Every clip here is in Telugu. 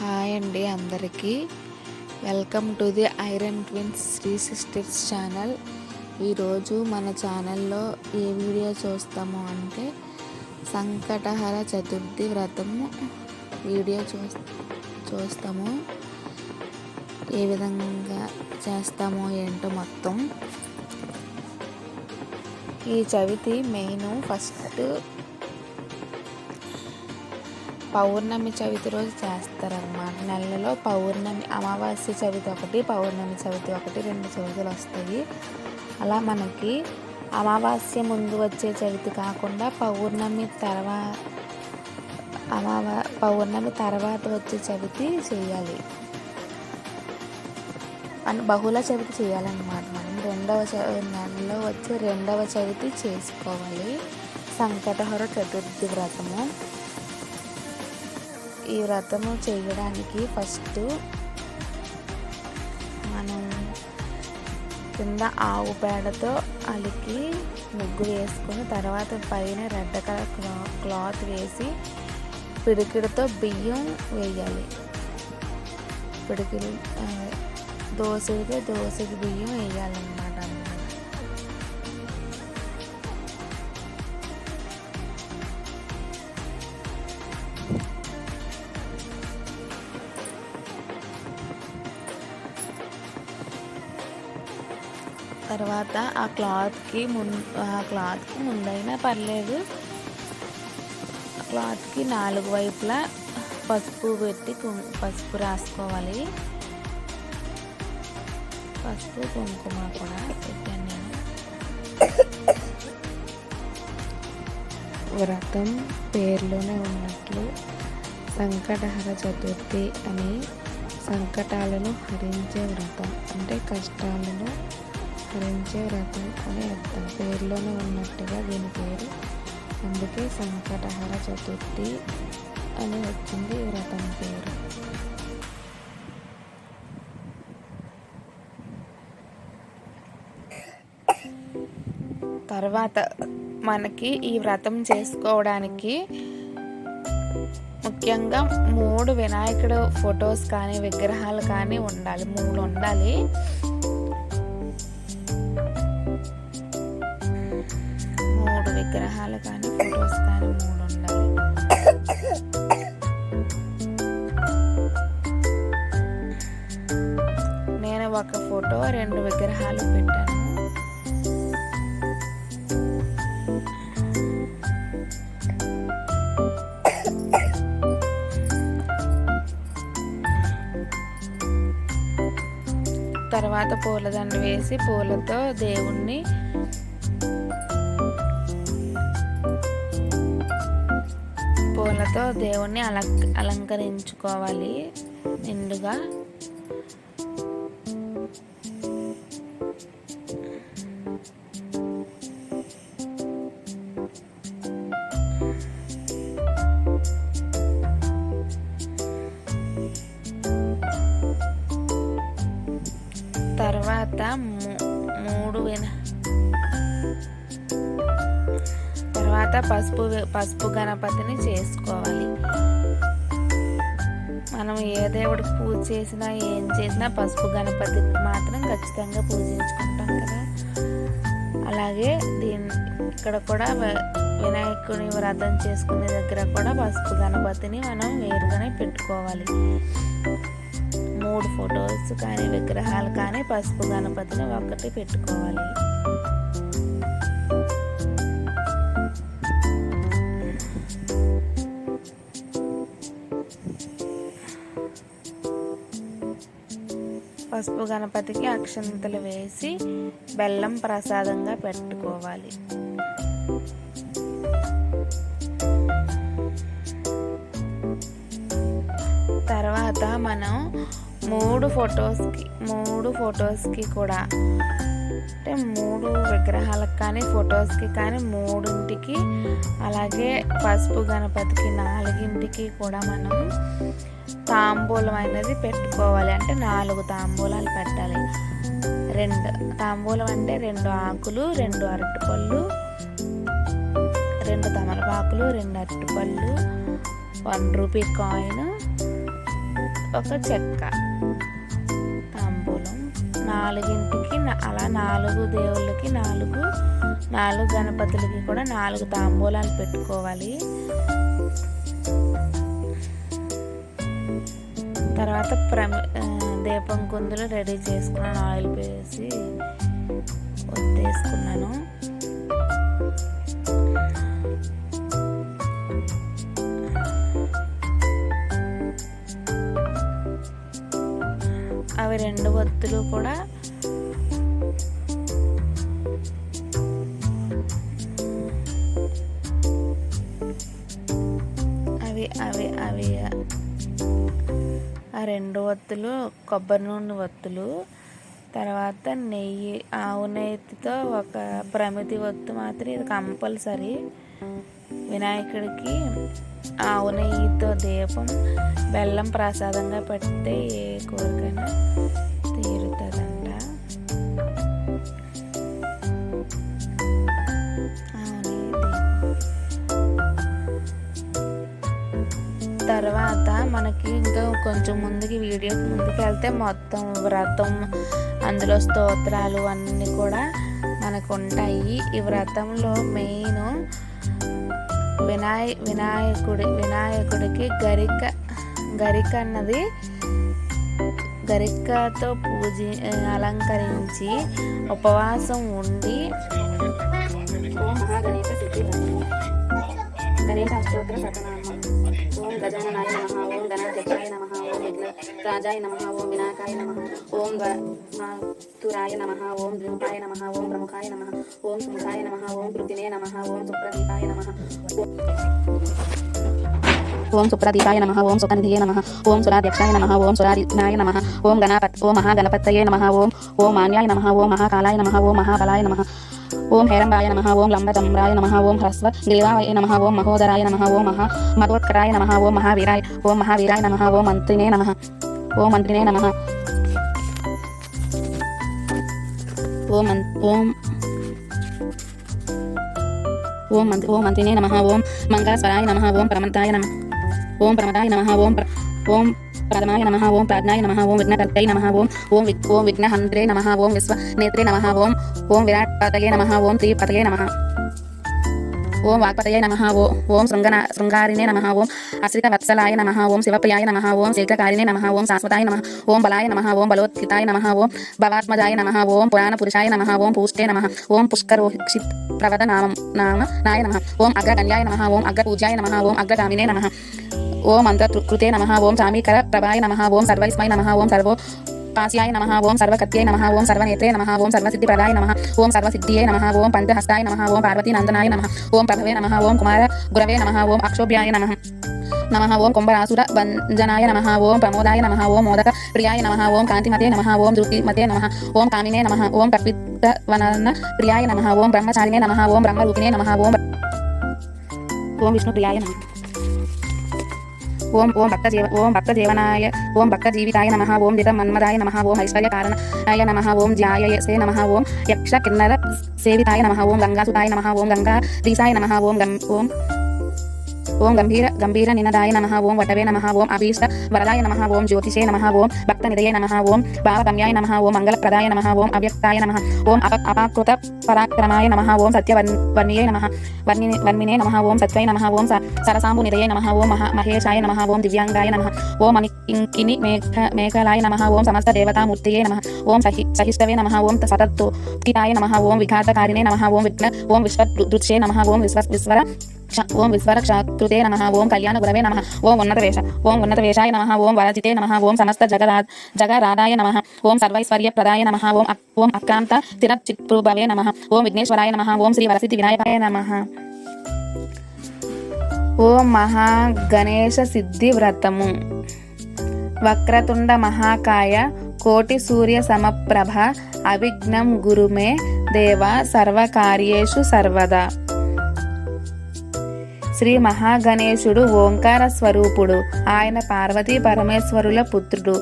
హాయ్ అండి అందరికీ welcome to the iron twins Sri sisters channel ఈరోజు మన ఛానల్లో ఏ వీడియో చూస్తాము అంటే సంకటహర చతుర్థి వ్రతం వీడియో చూ చూస్తాము ఏ విధంగా చేస్తామో ఏంటో మొత్తం ఈ చవితి మెయిన్ ఫస్ట్ పౌర్ణమి చవితి రోజు చేస్తారనమాట నెలలో పౌర్ణమి అమావాస్య చవితి ఒకటి పౌర్ణమి చవితి ఒకటి రెండు చవితులు వస్తాయి అలా మనకి అమావాస్య ముందు వచ్చే చవితి కాకుండా పౌర్ణమి తర్వా అమావా పౌర్ణమి తర్వాత వచ్చే చవితి చేయాలి అని బహుళ చవితి చేయాలన్నమాట మనం రెండవ నెలలో వచ్చి రెండవ చవితి చేసుకోవాలి సంకటహర చతుర్థి వ్రతము ఈ వ్రతము చేయడానికి ఫస్ట్ మనం కింద ఆవు పేడతో అలికి ముగ్గు వేసుకుని తర్వాత పైన రెడ్ కలర్ క్లా క్లాత్ వేసి పిడికిడితో బియ్యం వేయాలి పిడికిడి దోశకి దోశకి బియ్యం వేయాలన్నమాట ఆ క్లాత్కి మున్ ఆ క్లాత్కి ముందైనా పర్లేదు క్లాత్కి నాలుగు వైపులా పసుపు పెట్టి పసుపు రాసుకోవాలి పసుపు కుంకుమ కూడా పెట్టాను నేను వ్రతం పేర్లోనే ఉన్నట్లు సంకటహర చతుర్థి అని సంకటాలను హరించే వ్రతం అంటే కష్టాలను సంస్కరించే రథం అని అర్థం పేరులోనే ఉన్నట్టుగా దీని పేరు అందుకే సంకటహర చతుర్థి అని వచ్చింది ఈ రథం పేరు తర్వాత మనకి ఈ వ్రతం చేసుకోవడానికి ముఖ్యంగా మూడు వినాయకుడు ఫొటోస్ కానీ విగ్రహాలు కానీ ఉండాలి మూడు ఉండాలి విగ్రహాలు కానీ ఫొటోస్ కానీ మూడు ఉండాలి నేను ఒక ఫోటో రెండు విగ్రహాలు పెట్టాను తర్వాత పూలదండ వేసి పూలతో దేవుణ్ణి పూలతో దేవుణ్ణి అల అలంకరించుకోవాలి నిండుగా తర్వాత మూడు వినా తర్వాత పసుపు పసుపు గణపతిని చేసుకోవాలి మనం ఏ దేవుడికి పూజ చేసినా ఏం చేసినా పసుపు గణపతి మాత్రం ఖచ్చితంగా పూజించుకుంటాం కదా అలాగే దీని ఇక్కడ కూడా వినాయకుని వ్రతం చేసుకునే దగ్గర కూడా పసుపు గణపతిని మనం వేరుగానే పెట్టుకోవాలి మూడు ఫొటోస్ కానీ విగ్రహాలు కానీ పసుపు గణపతిని ఒకటి పెట్టుకోవాలి పసుపు గణపతికి అక్షంతలు వేసి బెల్లం ప్రసాదంగా పెట్టుకోవాలి తర్వాత మనం మూడు ఫొటోస్కి మూడు ఫొటోస్కి కూడా అంటే మూడు విగ్రహాలకు కానీ ఫొటోస్కి కానీ మూడింటికి అలాగే పసుపు గణపతికి నాలుగింటికి కూడా మనం తాంబూలం అనేది పెట్టుకోవాలి అంటే నాలుగు తాంబూలాలు పెట్టాలి రెండు తాంబూలం అంటే రెండు ఆకులు రెండు అరటిపళ్ళు రెండు తమలపాకులు రెండు అరటిపళ్ళు వన్ రూపీ కాయిన్ ఒక చెక్క తాంబూలం నాలుగింటికి అలా నాలుగు దేవుళ్ళకి నాలుగు నాలుగు గణపతులకి కూడా నాలుగు తాంబూలాలు పెట్టుకోవాలి తర్వాత ప్రమ దీపం కుందులు రెడీ చేసుకున్నాను ఆయిల్ వేసి ఒత్తేసుకున్నాను అవి రెండు ఒత్తులు కూడా రెండు వత్తులు కొబ్బరి నూనె వత్తులు తర్వాత నెయ్యి ఆవు నెయ్యితో ఒక ప్రమితి వత్తు మాత్రం ఇది కంపల్సరీ వినాయకుడికి ఆవు నెయ్యితో దీపం బెల్లం ప్రసాదంగా పెడితే ఏ కోరికైనా తీరుతుంది మనకి ఇంకా కొంచెం ముందుకి వీడియో ముందుకు వెళ్తే మొత్తం వ్రతం అందులో స్తోత్రాలు అన్నీ కూడా మనకు ఉంటాయి ఈ వ్రతంలో మెయిన్ వినాయ వినాయకుడి వినాయకుడికి గరిక గరిక అన్నది గరికతో పూజ అలంకరించి ఉపవాసం ఉండి గణేశాస్తోత్ర గజాన నాయ మహా రాజాయ నమ ఓం వినాయకాయ నమ ఓం తురాయ నమ ఓం రూపాయ నమ ఓం ప్రముఖాయ నమ ఓం సుముఖాయ నమ ఓం కృతినే నమ ఓం సుప్రదీపాయ నమ ఓం సుప్రదీపాయ నమ ఓం సుకనిధియే నమ ఓం సురాధ్యక్షాయ నమ ఓం సురాధినాయ నమ ఓం గణపత్ ఓ మహాగణపతయే నమ ఓం ఓం మాన్యాయ నమ ఓం మహాకాలాయ నమ ఓం మహాబలాయ నమ ఓం హేరంబాయ నమ ఓం లంబజమ్రాయ నమ ఓం హ్రస్వ దిల్వాయ నమ ఓం మహోదరాయ నమ ఓం మహా మధోత్కరాయ నమ ఓం మహావీరాయ ఓం మహావీరాయ నమ ఓం మంత్రినే నమ ఓం మంత్రినే నమ ఓం ఓం ఓం మంత్ ఓం మంత్రినే నమ ఓం మంగళస్వరాయ నమ ఓం ప్రమంతాయ నమ ఓం ప్రమదాయ నమ ఓం ఓం ప్రథమాయ నమ ఓం ప్రాజ్ఞాయ నమ ఓం విఘ్నకర్తయ నమ ఓం ఓం విఘ్ ఓం విఘ్నహంత్రే నమ ఓం విశ్వనేత్రే నమ ఓం ఓం విరాట్ పతయే నమ ఓం త్రీ పతయే నమ ఓం వాక్పతయ నమ ఓం ఓం శృంగన శృంగారినే నమ ఓం అశ్రిత వత్సలాయ నమ ఓం శివప్రియాయ నమ ఓం శీఘ్రకారిణే నమ ఓం శాశ్వతాయ నమ ఓం బలాయ నమ ఓం బలోత్కితాయ నమ ఓం భవాత్మజాయ నమ ఓం పురాణ పురుషాయ నమ ఓం పూష్టే నమ ఓం పుష్కరోక్షిత్ ప్రవద నామ నామ నాయ నమ ఓం అగ్రకన్యాయ నమ ఓం అగ్రపూజ్యాయ నమ ఓం అగ్రగామినే నమ ఓం అంతృకృతే నమ ఓం సామీకర ప్రభాయ నమ ఓం సర్వైస్మై నమ ఓం సర్వో పాస్యాయ నమ ఓం సర్వకత్యై నమ ఓం సర్వనేత్రే నమ ఓం సర్వసిద్ధి ప్రదాయ నమ ఓం సర్వసిద్ధియే నమ ఓం పంచహస్తాయ నమ ఓం పార్వతీ నందనాయ నమ ఓం ప్రభవే నమ ఓం కుమార గురవే నమ ఓం అక్షోభ్యాయ నమ నమ ఓం కుంభరాసుర భంజనాయ నమ ఓం ప్రమోదాయ నమ ఓం మోదక ప్రియాయ నమ ఓం కాంతిమతే నమ ఓం ధృతిమతే నమ ఓం కామినే నమ ఓం కల్పితవనన ప్రియాయ నమ ఓం బ్రహ్మచారిణే నమ ఓం బ్రహ్మరూపిణే నమ ఓం ఓం విష్ణుప్రియాయ నమ ఓం ఓం భక్త జీవ ఓం భక్త జీవనాయ ఓం భక్త జీవితాయ నమ ఓం జిత మన్మదాయ నమ ఓం ఐశ్వర్య కారణాయ నమ ఓం జాయ ధ్యాయసే నమ ఓం యక్ష కిన్నర సేవితాయ నమ ఓం గంగా సుతాయ నమ ఓం గంగా దీసాయ నమ ఓం గం ఓం ओम गंभीर गंभीर निनदाय नम ओं वटवे नम ओं अभीष्ट वरदाय नम ओं ज्योतिषे नम ओं भक्त निधय नम ओं भावगम्याय नम ओं मंगल प्रदाय नम ओम अव्यक्ताय नम ओं अपकृत पराक्रमाय नम ओं सत्य वर्णीय नम वर्णिने नम ओं सत्वय नम ओं सरसांबु निधय नम ओं महेशाय नम ओं दिव्यांगाय नम ओं मणिकिंकि मेघलाय नम ओं समस्त देवता मूर्तये नम ओं सहिष्टवे नम ओं सतत्ताय नम ओं विघातकारिणे नम ओं विघ्न ओं विश्व दृक्षे नम ओं विश्व विश्व ఓం విశ్వరక్షాకృతే నమ ఓం కళ్యాణ గురవే నమ ఓం ఉన్నతవేష ఓం ఉన్నతవేషాయ నమ ఓం వరజితే నమ ఓం సమస్త జగరా జగరాధాయ నమ ఓం సర్వైశ్వర్య ప్రదాయ నమ ఓం ఓం అక్రాంత తిరచిత్భుభవే నమ ఓం విఘ్నేశ్వరాయ నమ ఓం శ్రీ వరసిద్ధి వినాయకాయ నమ ఓం మహా గణేశ సిద్ధి వ్రతము వక్రతుండ మహాకాయ కోటి సూర్య సమప్రభ అవిఘ్నం గురుమే దేవ సర్వకార్యేషు సర్వదా శ్రీ మహాగణేశుడు ఓంకార స్వరూపుడు ఆయన పార్వతీ పరమేశ్వరుల పుత్రుడు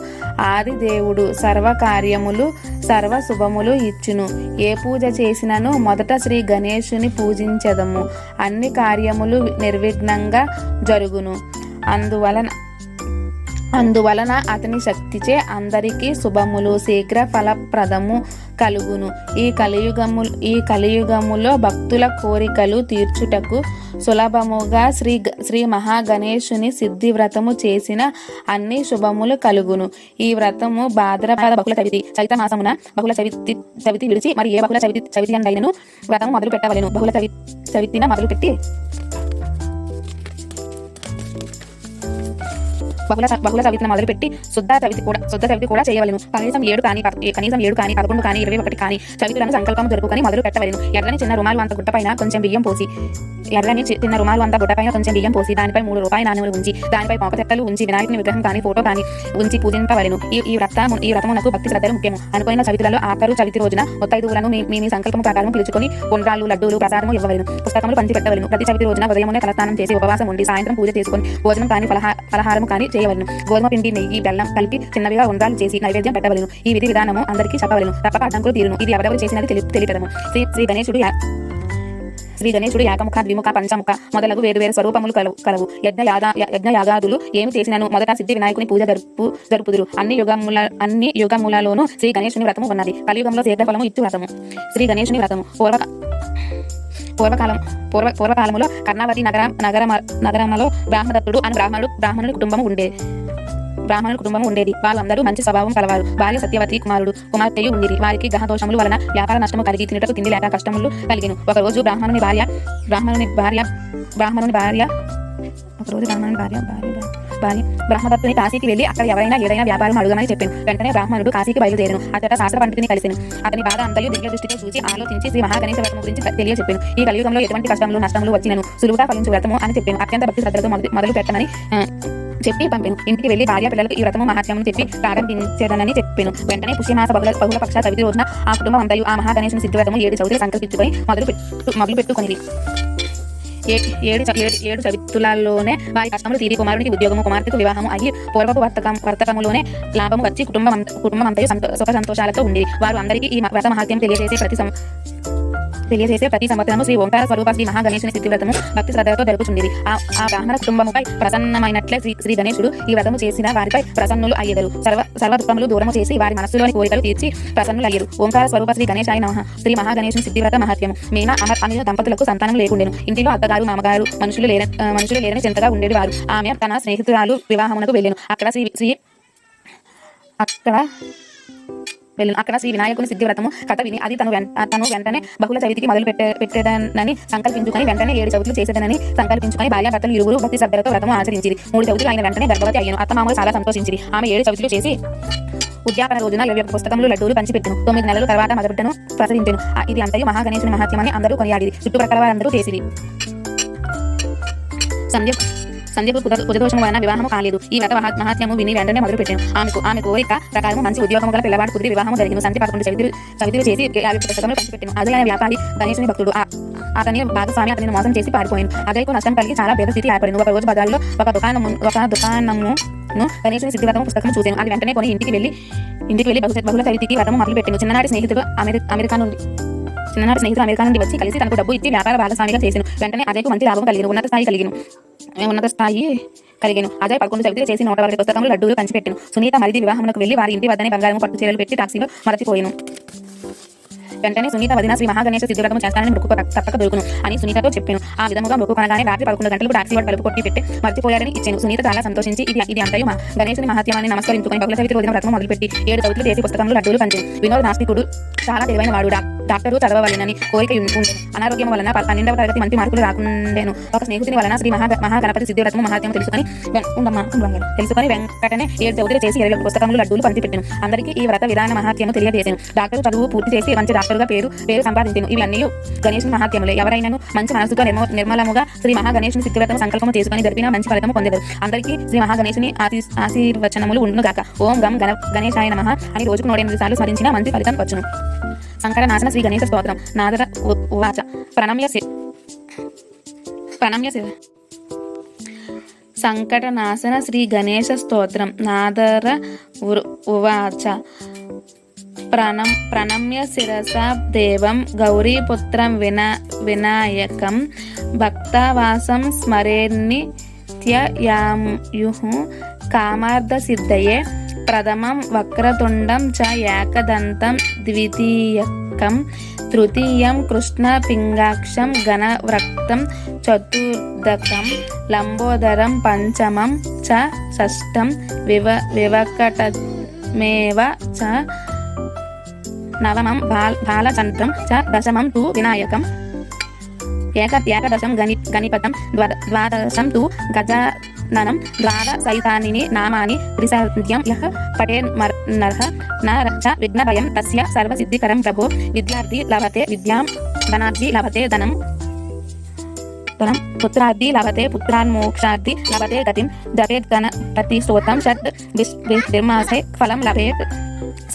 ఆది దేవుడు సర్వకార్యములు సర్వ శుభములు ఇచ్చును ఏ పూజ చేసినను మొదట శ్రీ గణేశుని పూజించదము అన్ని కార్యములు నిర్విఘ్నంగా జరుగును అందువలన అందువలన అతని శక్తిచే అందరికీ శుభములు శీఘ్ర ఫలప్రదము కలుగును ఈ కలియుగము ఈ కలియుగములో భక్తుల కోరికలు తీర్చుటకు సులభముగా శ్రీ శ్రీ మహాగణేశుని సిద్ధి వ్రతము చేసిన అన్ని శుభములు కలుగును ఈ వ్రతము భాద్రపద బహుళ చవితి మాసమున బహుళ చవితి చవితి విడిచి మరి ఏ బహుళ చవితి చవితి అండైనను వ్రతము మొదలు పెట్టవలను బహుళ చవి చవితిన మొదలుపెట్టి బహుళ బహుళ మొదలు పెట్టి శుద్ధ సవితి కూడా శుద్ధ సవితి కూడా చేయవలను కనీసం ఏడు కానీ కనీసం ఏడు కానీ పదకొండు కానీ ఇరవై ఒకటి కానీ సవితులను సంకల్పం దొరుకుని మొదలు పెట్టవలను ఎర్రని చిన్న రుమాలు అంత గుట్ట పైన కొంచెం బియ్యం పోసి ఎర్రని చిన్న రుమాలు గుట్ట పైన కొంచెం బియ్యం పోసి దానిపై మూడు రూపాయి నాణ్యములు ఉంచి దానిపై పోపచెత్తలు ఉంచి వినాయకుని విగ్రహం కానీ ఫోటో కానీ ఉంచి పూజింపవలను ఈ ఈ వ్రత ఈ వ్రతమునకు భక్తి శ్రద్ధలు ముఖ్యము అనుకున్న చవితిలలో ఆఖరు చవితి రోజున ముత్తైదువులను మీ మీ సంకల్పం ప్రకారం పిలుచుకొని పొండ్రాలు లడ్డూలు ప్రసాదము ఇవ్వవలను పుస్తకములు పంచి పెట్టవలను ప్రతి చవితి రోజున ఉదయమునే తలస్నానం చేసి ఉపవాసం ఉండి సాయంత్రం పూజ చేసుకొని భోజనం కానీ ఫలహా కానీ చేయవలను గోధుమ పిండి నెయ్యి బెల్లం కలిపి చిన్నవిగా ఉండాలి చేసి నైవేద్యం పెట్టవలను ఈ విధి విధానము అందరికీ చెప్పవలను తప్పక అడ్డంకులు తీరును ఇది ఎవరెవరు చేసినది తెలి శ్రీ శ్రీ గణేశుడు శ్రీ గణేశుడు ఏకముఖ ద్విముఖ పంచముఖ మొదలగు వేరు వేరు స్వరూపములు కలవు కలవు యజ్ఞ యాగా యజ్ఞ యాగాదులు ఏమి చేసినాను మొదట సిద్ధి వినాయకుని పూజ జరుపు జరుపుదురు అన్ని యుగముల అన్ని యుగములలోనూ శ్రీ గణేశుని వ్రతము ఉన్నది కలియుగంలో శీఘ్ర ఫలము ఇచ్చు వ్రతము శ్రీ గణేశుని వ్రతము పూర్వక పూర్వకాలం పూర్వ పూర్వకాలంలో కర్ణావతి నగర నగర నగరంలో బ్రాహ్మదత్తుడు అని బ్రాహ్మణుడు బ్రాహ్మణుడి కుటుంబం ఉండేది బ్రాహ్మణుల కుటుంబం ఉండేది వాళ్ళందరూ మంచి స్వభావం కలవారు భార్య సత్యవతి కుమారుడు కుమార్తెయు ఉండేది వారికి దోషముల వలన వ్యాపార నష్టము కలిగి తినటకు తిండి లేక కష్టములు కలిగిను రోజు బ్రాహ్మణుని భార్య బ్రాహ్మణుని భార్య బ్రాహ్మణుని భార్య ఒక రోజు బ్రాహ్మణుని భార్య భార్య బ్రహ్మదత్తుని కాశీకి వెళ్ళి అక్కడ ఎవరైనా ఏదైనా వ్యాపారం అడుగమని చెప్పాను వెంటనే బ్రాహ్మణుడు కాశీకి బయలుదేరను అతట శాస్త్ర పండితుని కలిసిను అతని బాధ అంతయు దివ్య దృష్టితో చూసి ఆలోచించి శ్రీ మహాగణేశ వ్రతం గురించి తెలియజెప్పాను ఈ కలియుగంలో ఎటువంటి కష్టములు నష్టములు వచ్చినను సులువుగా ఫలించు వ్రతము అని చెప్పాను అత్యంత భక్తి శ్రద్ధలతో మొదలు పెట్టమని చెప్పి పంపాను ఇంటికి వెళ్లి భార్య పిల్లలకు ఈ వ్రతము మహాత్మ్యం చెప్పి ప్రారంభించేదనని చెప్పాను వెంటనే పుష్యమాస బహుల బహుళ పక్ష తవితి రోజున ఆ కుటుంబం అంతయు ఆ మహాగణేశుని సిద్ధ వ్రతము ఏడు చౌదరి సంకల్పించుకొని మొదలు పెట్టు మొదలు పెట్టుకుని ఏడు ఏడు చవితులలోనే వారి కష్టములు తీరి కుమారునికి ఉద్యోగము కుమార్తెకు వివాహము అయ్యి పూర్వపు వర్తకం వర్తకములోనే లాభము వచ్చి కుటుంబం కుటుంబం అంతా సుఖ సంతోషాలతో ఉంది వారు అందరికీ ఈ వ్రత మహాత్యం తెలియజేసే ప్రతి తెలియజేసే ప్రతి సంవత్సరం శ్రీ ఓంకార స్వరూప శ్రీ మహాగణేశుని స్థితి వ్రతము భక్తి శ్రద్ధలతో జరుపుచుండేది ఆ బ్రాహ్మణ కుటుంబముపై ప్రసన్నమైనట్లే శ్రీ శ్రీ గణేశుడు ఈ వ్రతము చేసిన వారిపై ప్రసన్నులు అయ్యేదరు సర్వ సర్వ దుఃఖములు దూరము చేసి వారి మనస్సులోని కోరికలు తీర్చి ప్రసన్నులు అయ్యారు ఓంకార స్వరూప శ్రీ గణేశాయ నమ శ్రీ మహాగణేశుని స్థితి వ్రత మహత్యము మీనా అమర్ అనే దంపతులకు సంతానం లేకుండెను ఇంటిలో అత్తగారు మామగారు మనుషులు లేని మనుషులు లేని చింతగా వారు ఆమె తన స్నేహితురాలు వివాహమునకు వెళ్ళాను అక్కడ శ్రీ శ్రీ అక్కడ వెళ్ళి అక్కడ శ్రీ వినాయకుని సిద్ధి వ్రతము కథ విని అది తను తను వెంటనే బహుళ చవితికి మొదలు పెట్టే పెట్టేదనని సంకల్పించుకుని వెంటనే ఏడు చవితులు చేసేదనని సంకల్పించుకొని భార్యాభర్తలు ఇరువురు భక్తి సభ్యులతో వ్రతము ఆచరించింది మూడు చవితులు ఆయన వెంటనే గర్భవతి అయ్యాను అత్తమామలు చాలా సంతోషించింది ఆమె ఏడు చవితులు చేసి ఉద్యాపన రోజున ఇరవై ఒక్క పుస్తకములు లడ్డూలు పంచిపెట్టను తొమ్మిది నెలల తర్వాత మదబిడ్డను ప్రసరించాను ఇది అంతయు మహాగణేశుని మహాత్యమని అందరూ కొనియాడి చుట్టుప్రక్కల వారందరూ చేసింది సంధ్య సంధ్యకు కుజదోషము వలన వివాహము కాలేదు ఈ వ్రత విని వెంటనే మొదలు పెట్టాను ఆమెకు ఆమె కోరిక ప్రకారం మంచి ఉద్యోగం గల పిల్లవాడు కుదిరి వివాహము జరిగింది సంధ్య పదకొండు చవితులు చవితులు చేసి యాభై పంచిపెట్టాను అదే వ్యాపారి గణేశుని భక్తుడు అతని భాగస్వామి మోసం చేసి పారిపోయింది అజయ్కు నష్టం కలిగి చాలా పేద స్థితి ఏర్పడింది ఒక రోజు బజార్లో ఒక దుకాణం ఒక దుకాణము గణేశుని సిద్ధివ్రతం పుస్తకం చూశాను అది వెంటనే కొని ఇంటికి వెళ్ళి ఇంటికి వెళ్ళి బహుశా బహుళ చవితికి వ్రతం మొదలు పెట్టింది చిన్ననాటి స్నేహితుడు అమెరికా అమెరికా నుండి చిన్ననాటి స్నేహితులు అమెరికా నుండి వచ్చి కలిసి తనకు డబ్బు ఇచ్చి వ్యాపార భాగస్వామిగా చేసిన వెంటనే అజయ్కు మంచి లాభం కలిగిన ఉన్నత స్థాయి కలిగిన ఉన్నత స్థాయి కలిగాను అజయ్ పదకొండు చవితి చేసి నూట వరకు పుస్తకం లడ్డూలు పంచిపెట్టాను సునీత మరిది వివాహంకు వెళ్లి వారి ఇంటి వద్దనే బంగారం పట్టు చీరలు పెట్టి టాక్సీలో మరచిపోయాను వెంటనే సునీత వదిన శ్రీ మహాగణేశ సిద్ధురకం చేస్తానని మృక్కు తప్పక దొరుకును అని సునీతతో చెప్పాను ఆ విధంగా మృక్కు కొనగానే రాత్రి పదకొండు గంటలు టాక్సీ వాడు పలుపు కొట్టి పెట్టి మర్చిపోయారని ఇచ్చాను సునీత చాలా సంతోషించి ఇది ఇది అంతయు మా గణేశుని మహత్యమాన్ని నమస్కరించుకుని బహుళ చవితి రోజున రకం మొదలుపెట్టి ఏడు చవితులు చేసి పుస్తకంలో లడ్డూలు పంచాను వినోద నాస్తికుడు చాలా తెలివైన వాడు డాక్టర్ చదవాలని కోరిక అనారోగ్యం వలన పన్నెండవ తరగతి మంచి మార్కులు రాకుండాను ఒక స్నేహితుని వలన శ్రీ మహా మహాగణపతి సిద్ధురత్న మహాత్యం తెలుసుకుని తెలుసుకుని తెలుసుకొని వెంకటనే ఏడు చౌదరి చేసి ఇరవై పుస్తకంలో లడ్డూలు పంచిపెట్టాను అందరికీ ఈ వ్రత విధాన మహాత్యము తెలియజేశాను డాక్టర్ చదువు పూర్తి చేసి మంచి డాక్టర్గా పేరు పేరు సంపాదించాను ఇవి అన్నీ గణేష్ మహాత్యములే ఎవరైనా మంచి మనసుగా నిర్మలముగా శ్రీ మహాగణేష్ సిద్ధురత్న సంకల్పం చేసుకుని జరిపిన మంచి ఫలితం పొందేదారు అందరికీ శ్రీ మహాగణేశుని ఆశీర్వచనములు ఉండును గాక ఓం గం గణ గణేశాయ నమ అని రోజుకు నూడెనిమిది సార్లు స్మరించిన మంచి ఫలితం వచ్చును సంకర నాశన శ్రీ గణేష స్తోత్రం నాగర ఉవాచ ప్రణమ్య ప్రణమ్య శివ నాశన శ్రీ గణేష స్తోత్రం నాదర ఉవాచ ప్రణం ప్రణమ్య శిరస దేవం గౌరీపుత్రం విన వినాయకం భక్తవాసం స్మరేణి త్యయాయు కామార్థ సిద్ధయే ప్రథమం వక్రతుండం చ ఏకదంతం ద్వితీయకం తృతీయం కృష్ణ కృష్ణపింగాక్షం ఘనవ్రక్తం చతుర్దకం లంబోదరం పంచమం చ షష్టం వివ వివకటమేవ చ నవమం బాల బాలచంద్రం చ దశమం తు వినాయకం ఏక ఏకదశం గణి గణిపతం ద్వాదశం తు గజ మనం రాగసహితానిని నామాని త్రిసత్యం యః పఠేన్మర్నః న రక్ష విఘ్నభయం తస్య సర్వసిద్ధికరం ప్రభో విద్యార్థి లభతే విద్యాం ధనార్థి లభతే ధనం ధనం పుత్రార్థి లభతే పుత్రాన్ మోక్షార్థి లభతే గతిం జపేద్గణపతి స్తోత్రం షట్ నిర్మాసే ఫలం లభేత్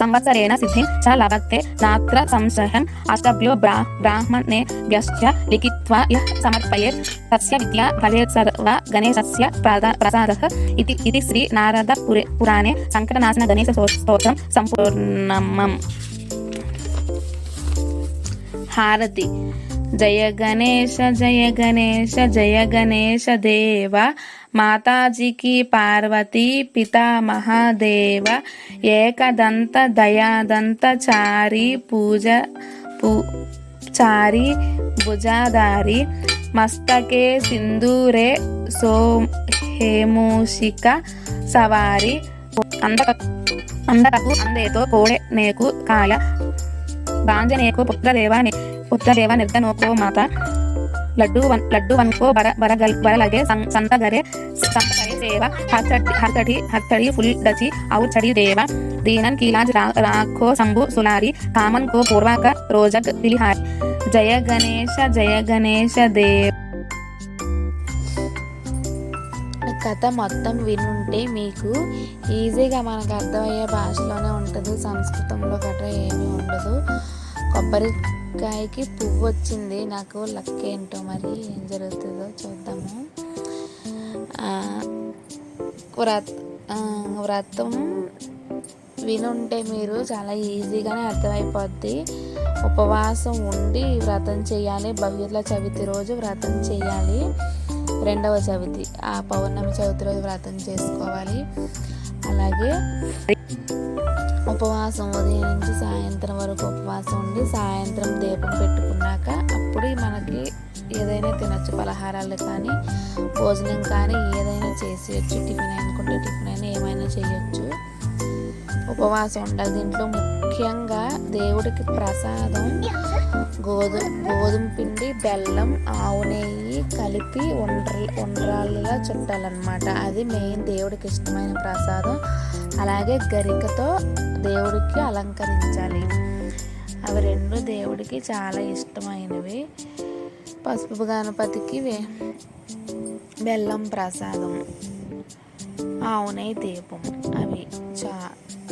సంవత్సరేణ సిద్ధి స లభతే నాత్ర సంశయన్ అష్టభ్యో బ్రా బ్రాహ్మణే వ్యశ్చ లిఖిత్వా యః సమర్పయేత్ తస్య విద్యా ఫలేత్ సర్వ గణేశస్య ప్రసాదః ఇది ఇది శ్రీ నారద పురే పురాణే సంకటనాశన గణేశ స్తోత్రం సంపూర్ణమం హారతి జయ గణేశ జయ గణేశ జయ గణేశ దేవ మాతాజీకి పార్వతి పితామహదేవ ఏకదంత దయాదంత చారి పూజ పూ చారి భుజాదారి మస్తకే సింధూరే సో హేమూషిక సవారి అందక అందకు అందేతో కోడే నేకు కాయ గాంజనేకు పుత్రదేవ పుత్రదేవ నిర్ధనోకో మాత లడ్డు వన్ లడ్డు వన్కో బర బరగల్ బరలగే సంత గరే దేవ హర్తడి హర్తడి అవు చడి దేవ దీనన్ కీలాజ్ రాఖో శంభు సులారి కామన్ కో పూర్వాక రోజక్ పిలిహారి జయ గణేశ జయ గణేశ కథ మొత్తం వినుంటే మీకు ఈజీగా మనకు అర్థమయ్యే భాషలోనే ఉంటుంది సంస్కృతంలో గట్రా ఏమీ ఉండదు కొబ్బరి మిరపకాయకి పువ్వు వచ్చింది నాకు లక్ ఏంటో మరి ఏం జరుగుతుందో చూద్దాము వ్రత వ్రతం వినుంటే మీరు చాలా ఈజీగానే అర్థమైపోద్ది ఉపవాసం ఉండి వ్రతం చేయాలి భవ్యుల చవితి రోజు వ్రతం చేయాలి రెండవ చవితి ఆ పౌర్ణమి చవితి రోజు వ్రతం చేసుకోవాలి అలాగే ఉపవాసం ఉదయం నుంచి సాయంత్రం వరకు ఉపవాసం ఉండి సాయంత్రం దీపం పెట్టుకున్నాక అప్పుడు మనకి ఏదైనా తినచ్చు పలహారాలు కానీ భోజనం కానీ ఏదైనా చేసేయచ్చు టిఫిన్ అనుకుంటే టిఫిన్ అయినా ఏమైనా చేయొచ్చు ఉపవాసం ఉండాలి దీంట్లో ముఖ్యంగా దేవుడికి ప్రసాదం గోధుమ గోధుమ పిండి బెల్లం ఆవు నెయ్యి కలిపి ఉండ్ర ఉండ్రాళ్ళలా చుట్టాలన్నమాట అది మెయిన్ దేవుడికి ఇష్టమైన ప్రసాదం అలాగే గరికతో దేవుడికి అలంకరించాలి అవి రెండు దేవుడికి చాలా ఇష్టమైనవి పసుపు గణపతికి బెల్లం ప్రసాదం ఆవునై దీపం అవి చా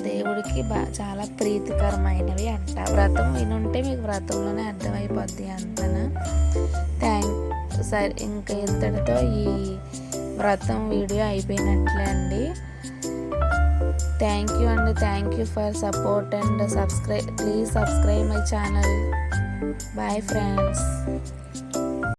దేవుడికి బా చాలా ప్రీతికరమైనవి అంట వ్రతం వినుంటే మీకు వ్రతంలోనే అర్థమైపోద్ది అంతన థ్యాంక్ సరే ఇంకా ఇంతటితో ఈ వ్రతం వీడియో అయిపోయినట్లే అండి Thank you for support and subscribe. Please subscribe my channel. Bye friends.